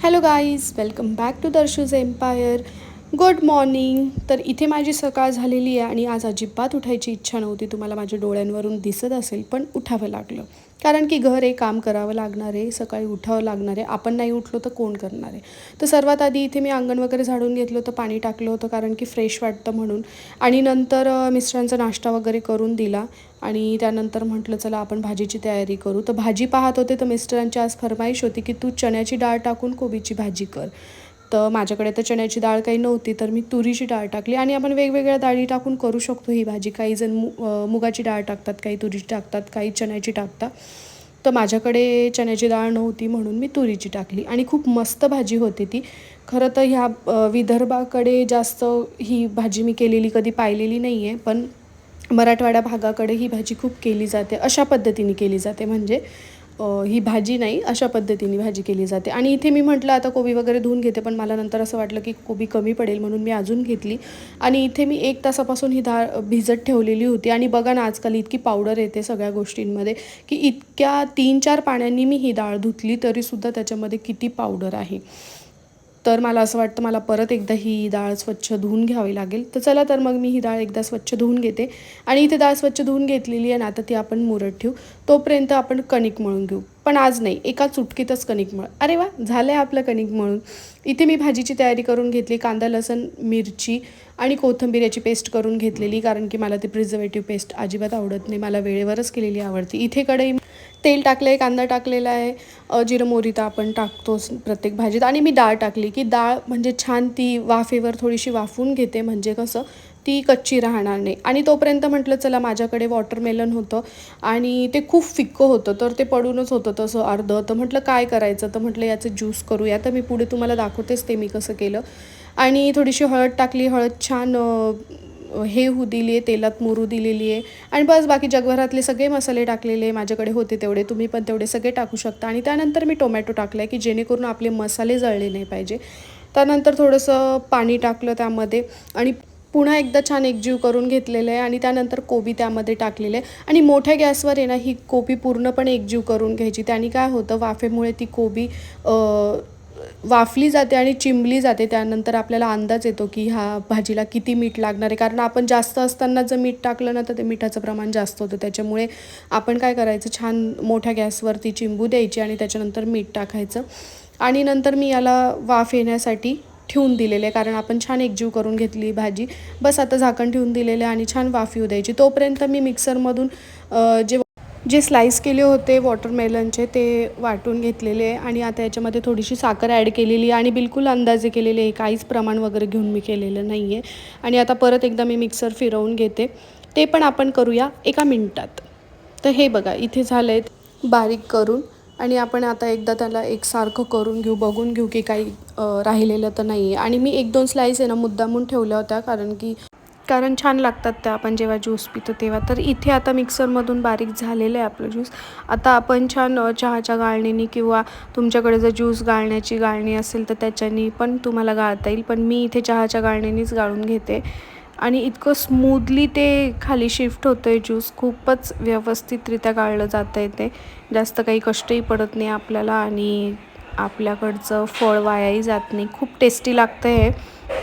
Hello guys welcome back to Darshu's empire good morning तर इथे माझी सकाळ झालेली आहे आणि आज अजिबात उठायची इच्छा नव्हती. तुम्हाला माझ्या डोळ्यांवरून दिसत असेल पण उठावं लागलं. कारण की घर आहे काम करावं लागणार आहे सकाळी उठावं लागणार आहे आपण नाही उठलो तर कोण करणार आहे? तर सर्वात आधी इथे मी अंगण वगैरे झाडून घेतलं होतं पाणी टाकलं होतं कारण की फ्रेश वाटतं म्हणून. आणि नंतर मिस्टरांचा नाश्ता वगैरे करून दिला. आणि त्यानंतर म्हटलं चला आपण भाजीची तयारी करू. तर भाजी पाहत होते तर मिस्टरांची आज फरमाईश होती की तू चण्याची डाळ टाकून कोबीची भाजी कर. तर माझ्याकडे तर चण्याची डाळ काही नव्हती तर मी तुरीची डाळ टाकली आणि आपण वेगवेगळ्या डाळी टाकून करू शकतो ही भाजी. काही जण मु मुगाची डाळ टाकतात काही तुरीची टाकतात काही चण्याची टाकतात. तर माझ्याकडे चण्याची डाळ नव्हती म्हणून मी तुरीची टाकली आणि खूप मस्त भाजी होती ती. खरं तर ह्या विदर्भाकडे जास्त ही भाजी मी केलेली कधी पाहिलेली नाही आहे पण मराठवाड्या भागाकडे ही भाजी खूप केली जाते अशा पद्धतीने केली जाते. म्हणजे ही भाजी नाही अशा पद्धतीने भाजी केली जाते. आणि इथे मी म्हटलं आता कोबी वगैरे धुवून घेते पण मला नंतर असं वाटलं की कोबी कमी पडेल म्हणून मी अजून घेतली. आणि इथे मी एक तासापासून ही डाळ भिजत ठेवलेली होती. आणि बघा ना आजकाल इतकी पावडर येते सगळ्या गोष्टींमध्ये की इतक्या तीन चार पाण्याने मी ही डाळ धुतली तरीसुद्धा त्याच्यामध्ये किती पावडर आहे. तर मला असं वाटतं मला परत एकदा ही डाळ स्वच्छ धुवून घ्यावी लागेल. तर चला तर मग मी ही डाळ एकदा स्वच्छ धुवून घेते. आणि इथे डाळ स्वच्छ धुवून घेतलेली आहे ना आता ती आपण मुरत ठेवू. तोपर्यंत आपण कणिक मळून घेऊ. पण आज नाही एका चुटकीतच कणिक मळ. अरे वा झालं आहे आपलं कणिक मळून. इथे मी भाजीची तयारी करून घेतली कांदा लसण मिरची आणि कोथिंबीर याची पेस्ट करून घेतलेली कारण की मला ती प्रिझर्वेटिव्ह पेस्ट अजिबात आवडत नाही. मला वेळेवरच केलेली आवडते. इथे कढई तेल टाकलं आहे कांदा टाकलेला आहे. जिरं मोरी तर आपण टाकतोच प्रत्येक भाजीत. आणि मी डाळ टाकली की डाळ म्हणजे छान ती वाफेवर थोडीशी वाफून घेते. म्हणजे कसं ती कच्ची राहणार नाही. आणि तोपर्यंत म्हटलं चला माझ्याकडे वॉटरमेलन होतं आणि ते खूप फिक्कं होतं तर ते पडूनच होतं तसं अर्ध. तर म्हटलं काय करायचं? तर म्हटलं याचं ज्यूस करूया. तर मी पुढे तुम्हाला दाखवतेच ते मी कसं केलं. आणि थोडीशी हळद टाकली. हळद छान हे होऊ दिली आहे तेलात मुरू दिलेली आहे आणि बस बाकी जगभरातले सगळे मसाले टाकलेले माझ्याकडे होते तेवढे. तुम्ही पण तेवढे सगळे टाकू शकता. आणि त्यानंतर मी टोमॅटो टाकला आहे की जेणेकरून आपले मसाले जळले नाही पाहिजे. त्यानंतर थोडंसं पाणी टाकलं त्यामध्ये. आणि पुन्हा एकदा छान एकजीव करून घेतलेलं आहे आणि त्यानंतर कोबी त्यामध्ये टाकलेलं आहे. आणि मोठ्या गॅसवर आहे ना ही कोबी पूर्णपणे एकजीव करून घ्यायची. त्याने काय होतं वाफेमुळे ती कोबी वाफली जाते आणि चिंबली जाते. त्यानंतर आपल्याला अंदाज येतो की ह्या भाजीला किती मीठ लागणार आहे. कारण आपण जास्त असताना जर मीठ टाकलं ना तर ते मिठाचं प्रमाण जास्त होतं. त्याच्यामुळे आपण काय करायचं छान मोठ्या गॅसवरती चिंबू द्यायची आणि त्याच्यानंतर मीठ टाकायचं. आणि नंतर मी याला वाफ येण्यासाठी ठेवून दिलेले आहे कारण आपण छान एकजीव करून घेतली भाजी. बस आता झाकण ठेवून दिलेले आहे आणि छान वाफ येऊ द्यायची. तोपर्यंत मी मिक्सरमधून जे जे स्लाईस केले होते वॉटरमेलनचे ते वाटून घेतलेले आहे आणि आता याच्यामध्ये थोडीशी साखर ॲड केलेली आणि बिलकुल अंदाजे केलेले आहे काहीच प्रमाण वगैरे घेऊन मी केलेलं नाही आहे आणि आता परत एकदा मी मिक्सर फिरवून घेते. ते पण आपण करूया एका मिनटात. तर हे बघा इथे झालं आहे बारीक करून आणि आपण आता एकदा त्याला एकसारखं करून घेऊ बघून घेऊ की काही राहिलेलं तर नाही आहे आणि मी एक दोन स्लाईस आहे ना मुद्दामून ठेवल्या होत्या कारण की कारण छान लागतात त्या. आपण जेव्हा ज्यूस पितो तेव्हा. तर इथे आता मिक्सरमधून बारीक झालेलं आहे आपलं ज्यूस आता आपण छान चहाच्या गाळणीने किंवा तुमच्याकडे जर ज्यूस गाळण्याची गाळणी असेल तर त्याच्यानी पण तुम्हाला गाळता येईल. पण मी इथे चहाच्या गाळणीनेच गाळून घेते. आणि इतकं स्मूथली ते खाली शिफ्ट होतं आहे ज्यूस खूपच व्यवस्थितरित्या गाळलं जातं आहे ते. जास्त काही कष्टही पडत नाही आपल्याला आणि आपल्याकडचं फळ वायाही जात नाही. खूप टेस्टी लागतं हे.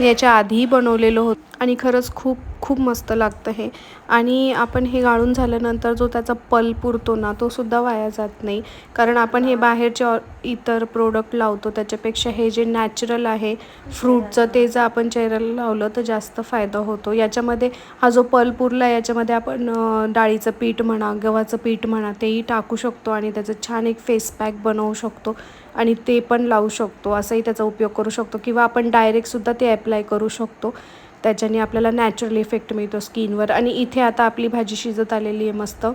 याच्या आधीही बनवलेलं होतं. आणि खरंच खूप खूप मस्त लागतं हे. आणि आपण हे गाळून झाल्यानंतर जो त्याचा पल्प उरतो ना तो सुद्धा वाया जात नाही. कारण आपण हे बाहेरचे इतर प्रोडक्ट लावतो त्याच्यापेक्षा हे जे नॅचरल आहे फ्रूटचं ते जर आपण चेहऱ्याला लावलं तर जास्त फायदा होतो. याच्यामध्ये हा जो पल्प उरला आहे याच्यामध्ये आपण डाळीचं पीठ म्हणा गव्हाचं पीठ म्हणा तेही टाकू शकतो आणि त्याचं छान एक फेस पॅक बनवू शकतो आणि ते पण लावू शकतो. असाही त्याचा उपयोग करू शकतो. किंवा आपण डायरेक्टसुद्धा ते अप्लाय करू शकतो. त्याच्याने आपल्याला नॅचरल इफेक्ट मिळतो स्किनवर आणि इथे आता आपली भाजी शिजत आलेली आहे मस्त.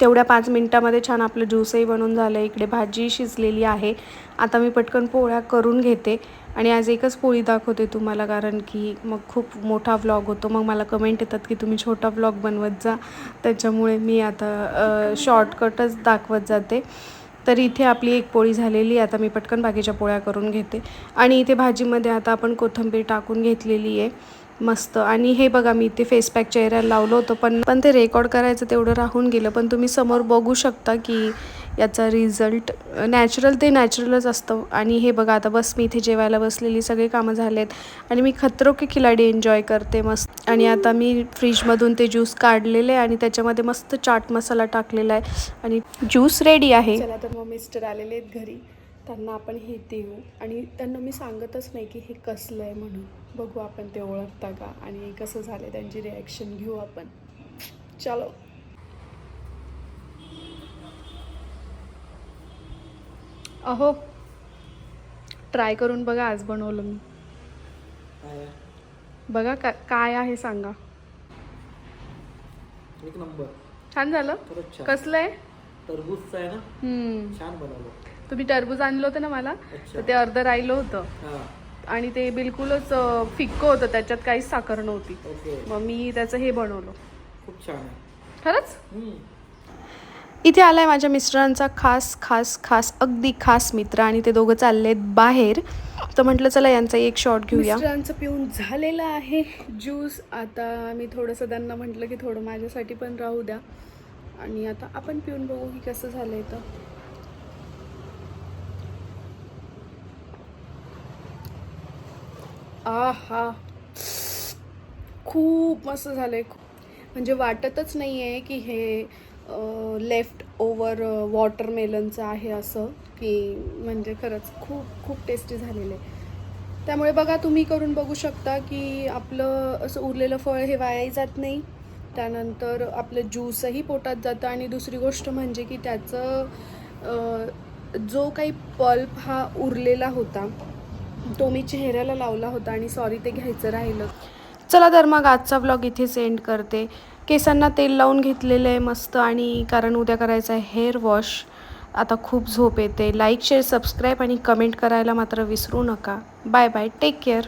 तेवढ्या पाच मिनटामध्ये छान आपलं ज्यूसही बनून झालं. आहे इकडे भाजी शिजलेली आहे. आता मी पटकन पोळ्या करून घेते. आणि आज एकच पोळी दाखवते तुम्हाला कारण की मग खूप मोठा व्लॉग होतो. मग मला कमेंट येतात की तुम्ही छोटा व्लॉग बनवत जा. त्याच्यामुळे मी आता शॉर्टकटच दाखवत जाते. तर इथे आपली एक पोळी झालेली आहे. आता मी पटकन बाकीच्या पोळ्या करून घेते. आणि इथे भाजीमध्ये आता आपण कोथिंबीर टाकून घेतलेली आहे. मस्त. आणि हे बघा मी इथे फेस पॅक चेहऱ्याला लावलं होतं पण पण ते रेकॉर्ड करायचं तेवढं राहून गेलं. पण तुम्ही समोर बघू शकता की याचा रिझल्ट नॅचरल ते नॅचरलच असतं. आणि हे बघा आता बस मी इथे जेवायला बसलेली सगळे कामं झाले आहेत आणि मी खतरो की खिलाडी एन्जॉय करते मस्त. आणि आता मी फ्रीजमधून ते ज्यूस काढलेले आणि त्याच्यामध्ये मस्त चाट मसाला टाकलेला आहे. आणि ज्यूस रेडी आहे. चला तर मग मिस्टर आलेले आहेत घरी. त्यांना आपण हे देऊ. आणि त्यांना मी सांगतच नाही की हे कसलं आहे म्हणून. बघू आपण ते ओळखता का? आणि कसं झालं त्यांची रिॲक्शन घेऊ आपण. चलो. अहो ट्राय करून बघा आज बनवलं मी. बघा का काय आहे सांगा. एक नंबर. छान झालं? खरंच छान. कसलं आहे? टरबूजचं आहे ना? हम्म. छान बनवलं. तुम्ही टरबूज आणलं होतं ना मला? अच्छा. तर ते अर्ध राहिलं होतं. हा. आणि ते बिलकुलच अं, फिक्कं होतं. त्याच्यात काहीच साखर नव्हती. ओके. मग मी त्याचं हे बनवलं. खूप छान आहे. खरंच? हम्म. इथे आलाय माझ्या मिस्टरांचा खास खास खास अगदी खास मित्र आणि ते दोघं चालले आहेत बाहेर. तर म्हटलं चला यांचा एक शॉट घेऊया. मिस्टरांचं पिऊन झालेलं आहे ज्यूस आता मी थोडंसं त्यांना म्हटलं की थोडं माझ्यासाठी पण राहू द्या. आणि आता आपण पिऊन बघू की कसं झालं आहे तर आहा. खूप मस्त झालंय. म्हणजे वाटतच नाही आहे की हे लेफ्ट ओवर वॉटरमेलनचं आहे असं की म्हणजे खरंच खूप खूप टेस्टी झालेलं आहे. त्यामुळे बघा तुम्ही करून बघू शकता की आपलं असं उरलेलं फळ हे वायाही जात नाही. त्यानंतर आपलं ज्यूसही पोटात जातं आणि दुसरी गोष्ट म्हणजे की त्याचं जो काही पल्प हा उरलेला होता तो मी चेहऱ्याला लावला होता आणि सॉरी ते घ्यायचं राहिलं. चला तर मग आजचा ब्लॉग इथे सेंड करते. केसांना तेल लावून घेतलेलं आहे मस्त आणि कारण उद्या करायचं आहे हेअर वॉश आता खूप झोप येते. लाईक शेअर सबस्क्राईब आणि कमेंट करायला मात्र विसरू नका. Bye bye take care